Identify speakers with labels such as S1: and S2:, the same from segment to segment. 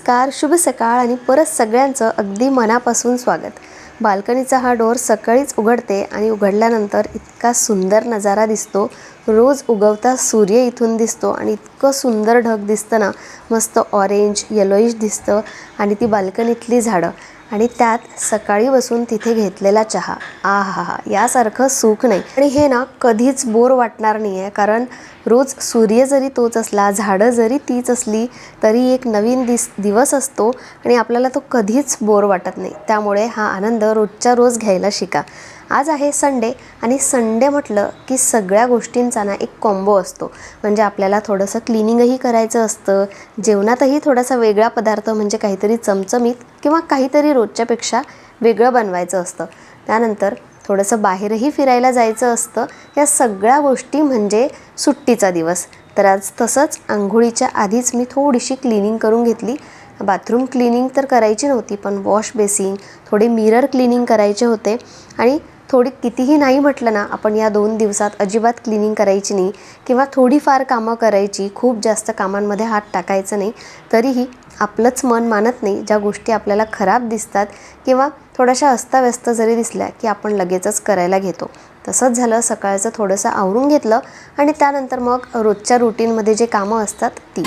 S1: नमस्कार शुभ सकाळ आणि परत सगळ्यांचं अगदी मनापासून स्वागत. बाल्कनीचा हा डोर सकाळीच उघडते आणि उघडल्यानंतर इतका सुंदर नजारा दिसतो. रोज उगवता सूर्य इथून दिसतो आणि इतकं सुंदर ढग दिसतं ना मस्त ऑरेंज येलोईश दिसतं आणि ती बाल्कनीतली झाडं. आणि त्यात सकाळी बसून तिथे घेतलेला चहा. आ हा हा यासारखं सुख नाही. आणि हे ना कधीच बोर वाटणार नाही आहे कारण रोज सूर्य जरी तोच असला झाडं जरी तीच असली तरी एक नवीन दिस दिवस असतो आणि आपल्याला तो कधीच बोर वाटत नाही. त्यामुळे हा आनंद रोजच्या रोज घ्यायला शिका. आज आहे संडे आणि संडे म्हटलं की सगळ्या गोष्टींचा ना एक कॉम्बो असतो. म्हणजे आपल्याला थोडंसं क्लिनिंगही करायचं असतं जेवणातही थोडासा वेगळा पदार्थ म्हणजे काहीतरी चमचमीत किंवा काहीतरी रोजच्यापेक्षा वेगळं बनवायचं असतं. त्यानंतर थोडंसं बाहेरही फिरायला जायचं असतं. या सगळ्या गोष्टी म्हणजे सुट्टीचा दिवस. तर आज तसंच आंघोळीच्या आधीच मी थोडीशी क्लिनिंग करून घेतली. बाथरूम क्लिनिंग तर करायची नव्हती पण वॉश बेसिन थोडे मिरर क्लिनिंग करायचे होते. आणि थोडी कितीही नाही म्हटलं ना आपण या दोन दिवसात अजिबात क्लिनिंग करायची नाही किंवा थोडीफार कामं करायची खूप जास्त कामांमध्ये हात टाकायचं नाही तरीही आपलंच मन मानत नाही ज्या गोष्टी आपल्याला खराब दिसतात किंवा थोड्याशा अस्ताव्यस्त जरी दिसल्या की आपण लगेचच करायला घेतो. तसंच झालं सकाळचं थोडंसं आवरून घेतलं आणि त्यानंतर मग रोजच्या रुटीनमध्ये जे कामं असतात ती.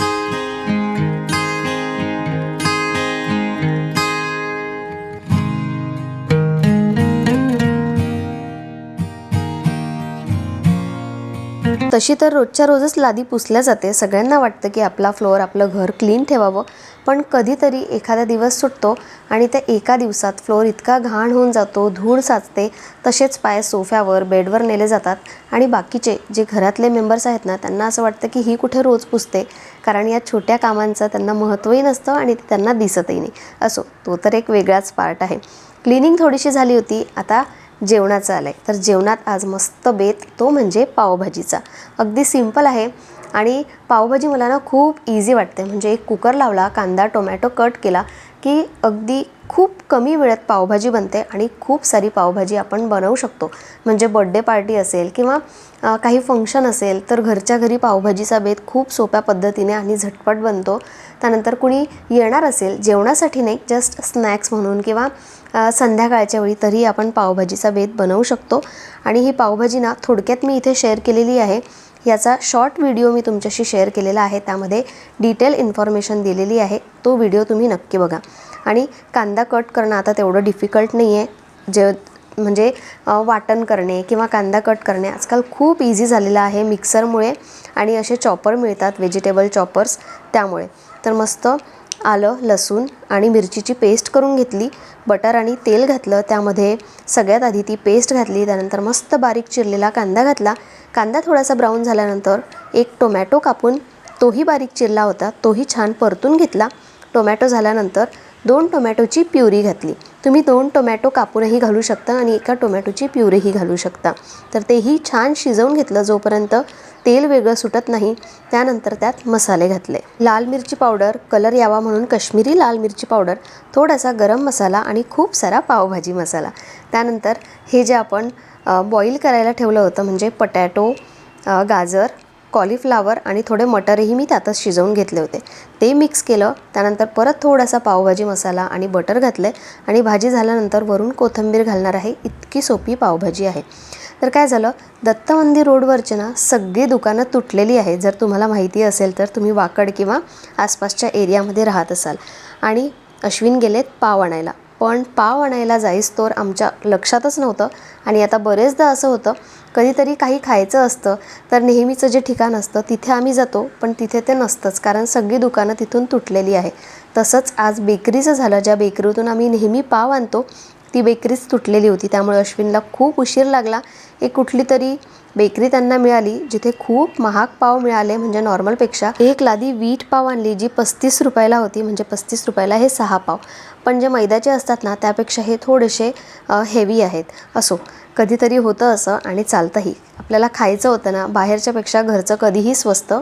S1: तशी तर रोजच्या रोजच लादी पुसल्या जाते. सगळ्यांना वाटतं की आपला फ्लोअर आपलं घर क्लीन ठेवावं. पण कधीतरी एखादा दिवस सुटतो आणि त्या एका दिवसात फ्लोअर इतका घाण होऊन जातो धूळ साचते तसेच पाय सोफ्यावर बेडवर नेले जातात. आणि बाकीचे जे घरातले मेंबर्स आहेत ना त्यांना असं वाटतं की ही कुठे रोज पुसते. कारण या छोट्या कामांचं त्यांना महत्त्वही नसतं आणि ते त्यांना दिसतही नाही. असो तो तर एक वेगळाच पार्ट आहे. क्लिनिंग थोडीशी झाली होती. आता जेवणाचं आलं आहे तर जेवणात आज मस्त बेत तो म्हणजे पावभाजीचा. अगदी सिंपल आहे आणि पावभाजी मला ना खूप इझी वाटते. म्हणजे एक कुकर लावला कांदा टोमॅटो कट केला की अगदी खूप कमी वेळेत पावभाजी बनते आणि खूप सारी पावभाजी आपण बनवू शकतो. म्हणजे बड्डे पार्टी असेल किंवा काही फंक्शन असेल तर घरच्या घरी पावभाजीचा बेत खूप सोप्या पद्धतीने आणि झटपट बनतो. त्यानंतर कुणी येणार असेल जेवणासाठी नाही जस्ट स्नॅक्स म्हणून किंवा संध्याकाळच्या वेळी तरी आपण पावभाजीचा बेत बनवू शकतो. आणि ही पावभाजी ना थोडक्यात मी इथे शेअर केलेली आहे. याचा शॉर्ट व्हिडिओ मी तुमच्याशी शेअर केलेला आहे. त्यामध्ये डिटेल इन्फॉर्मेशन दिलेली आहे. तो व्हिडिओ तुम्ही नक्की बघा. आणि कांदा कट करणं आता तेवढं डिफिकल्ट नाही आहे जे म्हणजे वाटण करणे किंवा कांदा कट करणे आजकाल खूप इझी झालेलं आहे मिक्सरमुळे आणि असे चॉपर मिळतात व्हेजिटेबल चॉपर्स त्यामुळे. तर मस्त आलं लसूण आणि मिरचीची पेस्ट करून घेतली बटर आणि तेल घातलं त्यामध्ये सगळ्यात आधी ती पेस्ट घातली त्यानंतर मस्त बारीक चिरलेला कांदा घातला. कांदा थोडासा ब्राऊन झाल्यानंतर एक टोमॅटो कापून तोही बारीक चिरला होता तोही छान परतून घेतला. टोमॅटो झाल्यानंतर दोन टोमॅटोची प्युरी घातली. तुम्ही दोन टोमॅटो कापूनही घालू शकता आणि एका टोमॅटोची प्युरीही घालू शकता. तर तेही छान शिजवून घेतलं जोपर्यंत तेल वेगळं सुटत नाही त्यानंतर त्यात मसाले घातले. लाल मिरची पावडर कलर यावा म्हणून काश्मीरी लाल मिरची पावडर थोडासा गरम मसाला आणि खूप सारा पावभाजी मसाला. त्यानंतर हे जे आपण बॉईल करायला ठेवलं होतं म्हणजे पटॅटो गाजर कॉलीफ्लावर आणि थोडे मटरही मी त्यातच शिजवून घेतले होते. ते मिक्स केलं त्यानंतर परत थोडासा पावभाजी मसाला आणि बटर घातले आणि भाजी झाल्यानंतर वरून कोथिंबीर घालणार आहे इतकी सोपी पावभाजी आहे. तर काय झालं दत्त मंदिर रोडवरचे ना सगळी दुकानं तुटलेली आहेत. जर तुम्हाला माहिती असेल तर तुम्ही वाकड किंवा आसपासच्या एरियामध्ये राहत असाल. आणि अश्विन गेलेत पाव आणायला. पण पाव आणायला जाईस तोर आमच्या लक्षातच नव्हतं. आणि आता बरेचदा असं होतं कधीतरी काही खायचं असतं तर नेहमीचं जे ठिकाण असतं तिथे आम्ही जातो पण तिथे ते नसतंच कारण सगळी दुकानं तिथून तुटलेली आहे. तसंच आज बेकरीचं झालं ज्या बेकरीतून आम्ही नेहमी पाव आणतो ती बेकरीच तुटलेली होती. त्यामुळे अश्विनला खूप उशीर लागला. एक कुठली तरी बेकरी त्यांना मिळाली जिथे खूप महाग पाव मिळाले म्हणजे नॉर्मलपेक्षा एक लादी वीट पाव आणली जी पस्तीस रुपयाला होती म्हणजे पस्तीस रुपयाला हे सहा पाव. पण जे मैद्याचे असतात ना त्यापेक्षा हे थोडेसे हेवी आहेत. असो कधीतरी होतं असं आणि चालतंही. आपल्याला खायचं होतं ना बाहेरच्यापेक्षा घरचं कधीही स्वस्त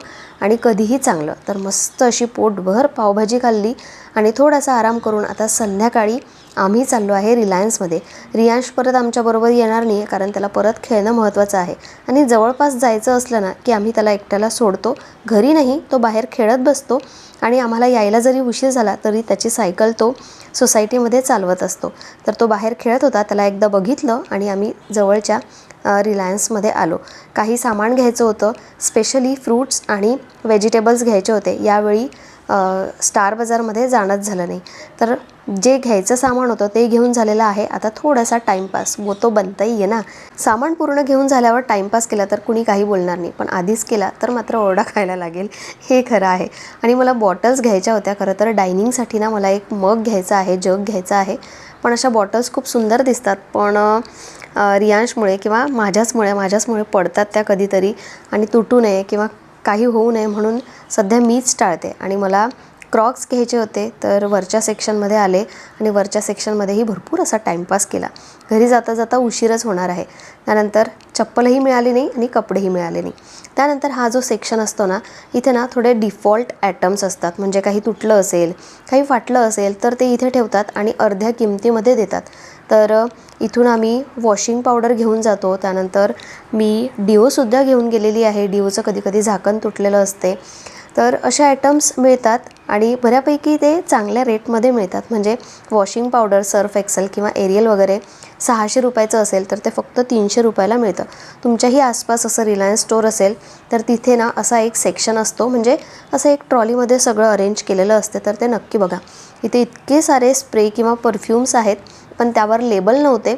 S1: आणि कधीही चांगलं. तर मस्त अशी पोटभर पावभाजी खाल्ली आणि थोडासा आराम करून आता संध्याकाळी आम्ही चाललो आहे रिलायन्समध्ये. रियांश परत आमच्याबरोबर येणार नाही आहे कारण त्याला परत खेळणं महत्त्वाचं आहे. आणि जवळपास जायचं असलं ना की आम्ही त्याला एकट्याला सोडतो. घरी नाही तो बाहेर खेळत बसतो. आणि आम्हाला यायला जरी उशीर झाला तरी त्याची सायकल तो सोसायटीमध्ये चालवत असतो. तर तो बाहेर खेळत होता त्याला एकदा बघितलं आणि आम्ही जवळच्या रिलायन्समध्ये आलो. काही सामान घ्यायचं होतं स्पेशली फ्रूट्स आणि व्हेजिटेबल्स घ्यायचे होते. यावेळी स्टार बाजारमध्ये जाणंच झालं नाही. तर जे घ्यायचं सामान होतं ते घेऊन झालेलं आहे. आता थोडासा टाईमपास वो तो बनताही आहे ना. सामान पूर्ण घेऊन झाल्यावर टाईमपास केला तर कुणी काही बोलणार नाही. पण आधीच केला तर मात्र ओरडा खायला लागेल. हे खरं आहे. आणि मला बॉटल्स घ्यायच्या होत्या खरं तर डायनिंगसाठी ना मला एक मग घ्यायचा आहे जग घ्यायचा आहे. पण अशा बॉटल्स खूप सुंदर दिसतात. पण रियांशमुळे किंवा माझ्याचमुळे माझ्याचमुळे पडतात त्या कधीतरी. आणि तुटू नये किंवा काही होऊ नये म्हणून सध्या मीच टाळते. आणि मला क्रॉक्स घ्यायचे होते तर वरच्या सेक्शनमध्ये आले आणि वरच्या सेक्शनमध्येही भरपूर असा टाईमपास केला. घरी जाता जाता उशीरच होणार आहे. त्यानंतर चप्पलही मिळाली नाही आणि कपडेही मिळाले नाही. त्यानंतर हा जो सेक्शन असतो ना इथे ना थोडे डिफॉल्ट ॲटम्स असतात. म्हणजे काही तुटलं असेल काही फाटलं असेल तर ते इथे ठेवतात आणि अर्ध्या किमतीमध्ये देतात. तर इथून आम्ही वॉशिंग पावडर घेऊन जातो. त्यानंतर मी डिओसुद्धा घेऊन गेलेली आहे. डिओचं कधी कधी झाकण तुटलेलं असते. तर अशा आयटम्स मिळतात आणि बऱ्यापैकी ते चांगल्या रेटमध्ये मिळतात. म्हणजे वॉशिंग पावडर सर्फ एक्सेल किंवा एरियल वगैरे सहाशे रुपयाचं असेल तर ते फक्त तीनशे रुपयाला मिळतं. तुमच्याही आसपास असं रिलायन्स स्टोअर असेल तर तिथे ना असा एक सेक्शन असतो. म्हणजे असं एक ट्रॉलीमध्ये सगळं अरेंज केलेलं असते. तर ते नक्की बघा. इथे इतके सारे स्प्रे किंवा परफ्यूम्स आहेत. पण त्यावर लेबल नव्हते.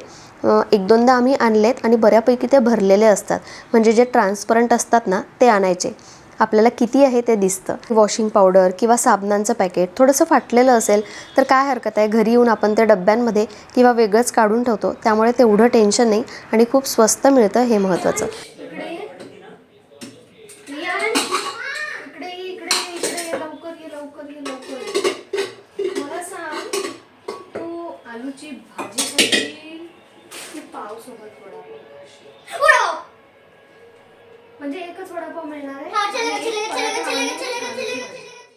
S1: एक दोनदा आम्ही आणलेत आणि बऱ्यापैकी ते भरलेले असतात. म्हणजे जे ट्रान्सपरंट असतात ना ते आणायचे. आपल्याला किती आहे ते दिसतं. वॉशिंग पावडर किंवा साबणांचं पॅकेट थोडंसं फाटलेलं असेल तर काय हरकत आहे? घरी येऊन आपण ते डब्यांमध्ये किंवा वेगळंच काढून ठेवतो. त्यामुळे तेवढं टेन्शन नाही आणि खूप स्वस्त मिळतं हे महत्त्वाचं
S2: इकडे ये, इकडे ये, इकडे ये, लवकर ये लवकर ये लवकर मला सांग आलूची भाजी खाशील की पाव सोबत वडापाव खाशील म्हणजे एकच वडापाव मिळणार आहे.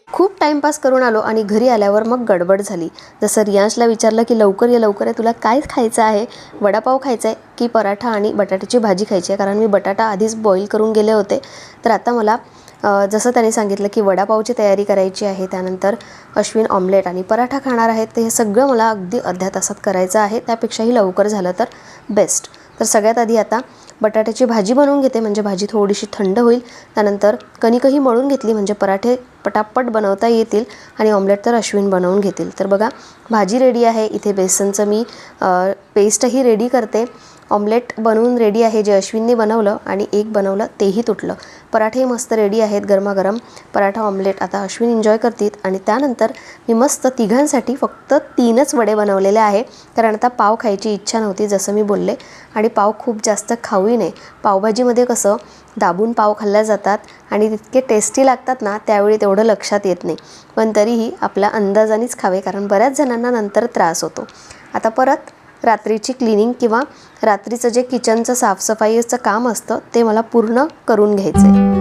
S1: खूप टाईमपास करून आलो आणि घरी आल्यावर मग गडबड झाली जसं रियांशला विचारलं की लवकर ये लवकर आहे तुला काय खायचं आहे वडापाव खायचा आहे की पराठा आणि बटाट्याची भाजी खायची आहे कारण मी बटाटा आधीच बॉईल करून गेले होते तर आता मला जसं त्याने सांगितलं की वडापावची तयारी करायची आहे त्यानंतर अश्विन ऑमलेट आणि पराठा खाणार आहेत तर हे सगळं मला अगदी अर्ध्या तासात करायचं आहे त्यापेक्षाही लवकर झालं तर बेस्ट. तर सगळ्यात आधी आता बटाट्याची भाजी बनवून घेते म्हणजे भाजी थोडीशी थंड होईल त्यानंतर कणिकही मळून घेतली म्हणजे पराठे पटापट बनवता येतील आणि ऑमलेट तर अश्विन बनवून घेतील. तर बघा भाजी रेडी आहे इथे बेसनचं मी पेस्टही रेडी करते. ऑमलेट बनवून रेडी आहे. जे अश्विनने बनवलं आणि एक बनवलं तेही तुटलं. पराठे मस्त रेडी आहेत गरमागरम. पराठा ऑमलेट आता अश्विन एन्जॉय करतील. आणि त्यानंतर मी मस्त तिघांसाठी फक्त तीनच वडे बनवलेले आहे. कारण आता पाव खायची इच्छा नव्हती जसं मी बोलले. आणि पाव खूप जास्त खाऊही नये. पावभाजीमध्ये कसं दाबून पाव खाल्ल्या जातात. आणि तितके टेस्टी लागतात ना त्यावेळी तेवढं लक्षात येत नाही. पण तरीही आपल्या अंदाजानेच खावे. कारण बऱ्याच जणांना नंतर त्रास होतो. आता परत रात्रीची क्लिनिंग किंवा रात्रीचं जे किचनचं साफसफाईचं काम असतं ते मला पूर्ण करून घ्यायचं आहे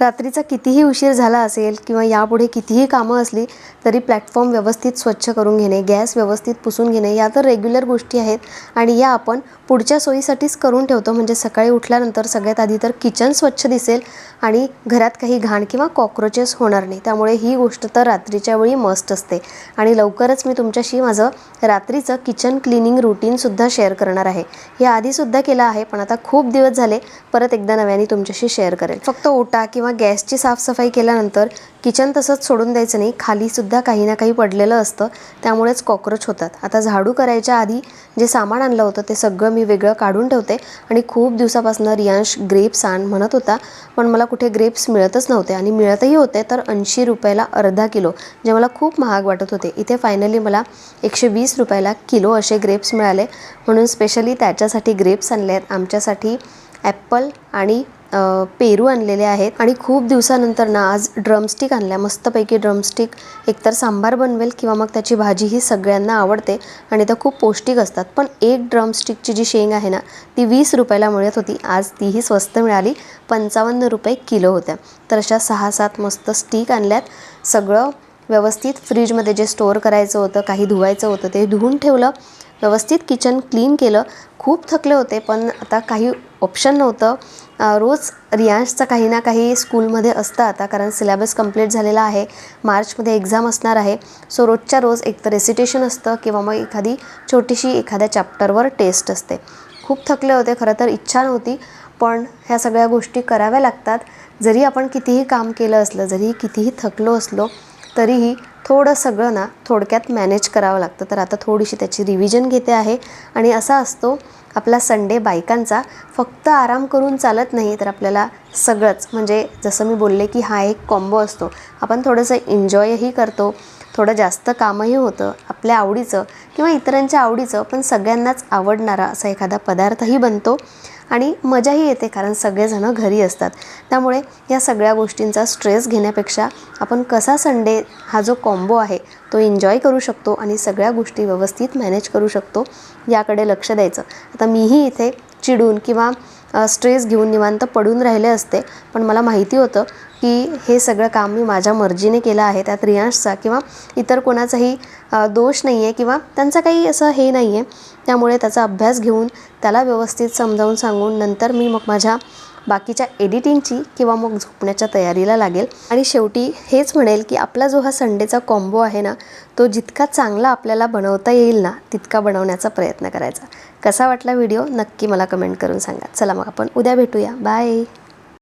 S1: रात्रीचा कितीही उशीर झाला असेल किंवा यापुढे कितीही कामं असली तरी प्लॅटफॉर्म व्यवस्थित स्वच्छ करून घेणे गॅस व्यवस्थित पुसून घेणे या तर रेग्युलर गोष्टी आहेत आणि या आपण पुढच्या सोयीसाठीच करून ठेवतो. म्हणजे सकाळी उठल्यानंतर सगळ्यात आधी तर किचन स्वच्छ दिसेल आणि घरात काही घाण किंवा कॉक्रोचेस होणार नाही. त्यामुळे ही गोष्ट तर रात्रीच्या वेळी मस्ट असते. आणि लवकरच मी तुमच्याशी माझं रात्रीचं किचन क्लिनिंग रुटीनसुद्धा शेअर करणार आहे. हे आधीसुद्धा केलं आहे पण आता खूप दिवस झाले परत एकदा नव्याने तुमच्याशी शेअर करेल. फक्त ओटा किंवा गॅसची साफसफाई केल्यानंतर किचन तसंच सोडून द्यायचं नाही. खालीसुद्धा काही ना काही पडलेलं असतं. त्यामुळेच कॉक्रोच होतात. आता झाडू करायच्या आधी जे सामान आणलं होतं ते सगळं मी वेगळं काढून ठेवते. आणि खूप दिवसापासून रियांश ग्रेप्स आण म्हणत होता पण मला कुठे ग्रेप्स मिळतच नव्हते आणि मिळतही होते तर ऐंशी रुपयाला अर्धा किलो जे मला खूप महाग वाटत होते. इथे फायनली मला एकशे वीस रुपयाला किलो असे ग्रेप्स मिळाले. म्हणून स्पेशली त्याच्यासाठी ग्रेप्स आणले आहेत. आमच्यासाठी ॲप्पल आणि पेरू आणलेले आहेत. आणि खूप दिवसानंतर ना आज ड्रमस्टिक आणल्या. मस्तपैकी ड्रमस्टिक एकतर सांबार बनवेल किंवा मग त्याची भाजी ही सगळ्यांना आवडते आणि त्या खूप पौष्टिक असतात. पण एक ड्रमस्टिकची जी शेंग आहे ना ती वीस रुपयाला मिळत होती. आज तीही स्वस्त मिळाली. पंचावन्न रुपये किलो होत्या. तर अशा सहा सात मस्त स्टिक आणल्यात. सगळं व्यवस्थित फ्रीजमध्ये जे स्टोअर करायचं होतं काही धुवायचं होतं ते धुवून ठेवलं. व्यवस्थित किचन क्लीन केलं. खूप थकले होते पण आता काही ऑप्शन नव्हतं. रोज रियांशचं काही ना काही स्कूलमध्ये असतं आता कारण सिलेबस कंप्लीट झालेला आहे. मार्चमध्ये एक्झाम असणार आहे. सो रोजच्या रोज एक तर रेसिटेशन असतं किंवा मग एखादी छोटीशी एखाद्या चॅप्टरवर टेस्ट असते. खूप थकले होते खरं तर इच्छा नव्हती पण ह्या सगळ्या गोष्टी कराव्या लागतात. जरी आपण कितीही काम केलं असलं जरी कितीही थकलो असलो तरीही थोडं सगळं ना थोडक्यात मॅनेज करावं लागतं. तर आता थोडीशी त्याची रिव्हिजन घेते आहे. आणि असा असतो आपला संडे बायकांचा फक्त आराम करून चालत नाही तर आपल्याला सगळंच. म्हणजे जसं मी बोलले की हा एक कॉम्बो असतो. आपण थोडंसं एन्जॉयही करतो थोडं जास्त कामही होतं आपल्या आवडीचं किंवा इतरांच्या आवडीचं पण सगळ्यांनाच आवडणारा असा एखादा पदार्थही बनतो. आणि मजाही येते कारण सगळेजणं घरी असतात. त्यामुळे या सगळ्या गोष्टींचा स्ट्रेस घेण्यापेक्षा आपण कसा संडे हा जो कॉम्बो आहे तो एन्जॉय करू शकतो आणि सगळ्या गोष्टी व्यवस्थित मॅनेज करू शकतो याकडे लक्ष द्यायचं. आता मीही इथे चिडून किंवा स्ट्रेस घेऊन निवांत पडून राहिले असते. पण मला माहिती होतं की हे सगळं काम मी माझ्या मर्जीने केलं आहे. त्यात रियांशचा किंवा इतर कोणाचाही दोष नाही आहे किंवा त्यांचा काही असं हे नाही आहे त्यामुळे त्याचा अभ्यास घेऊन त्याला व्यवस्थित समजावून सांगून नंतर मी मग माझ्या बाकीच्या एडिटिंगची किंवा मग झोपण्याच्या तयारीला लागेल. आणि शेवटी हेच म्हणेल की आपला जो हा संडेचा कॉम्बो आहे ना तो जितका चांगला आपल्याला बनवता येईल ना तितका बनवण्याचा प्रयत्न करायचा. कसा वाटला व्हिडिओ? नक्की मला कमेंट करून सांगा. चला मग आपण उद्या भेटूया. बाय!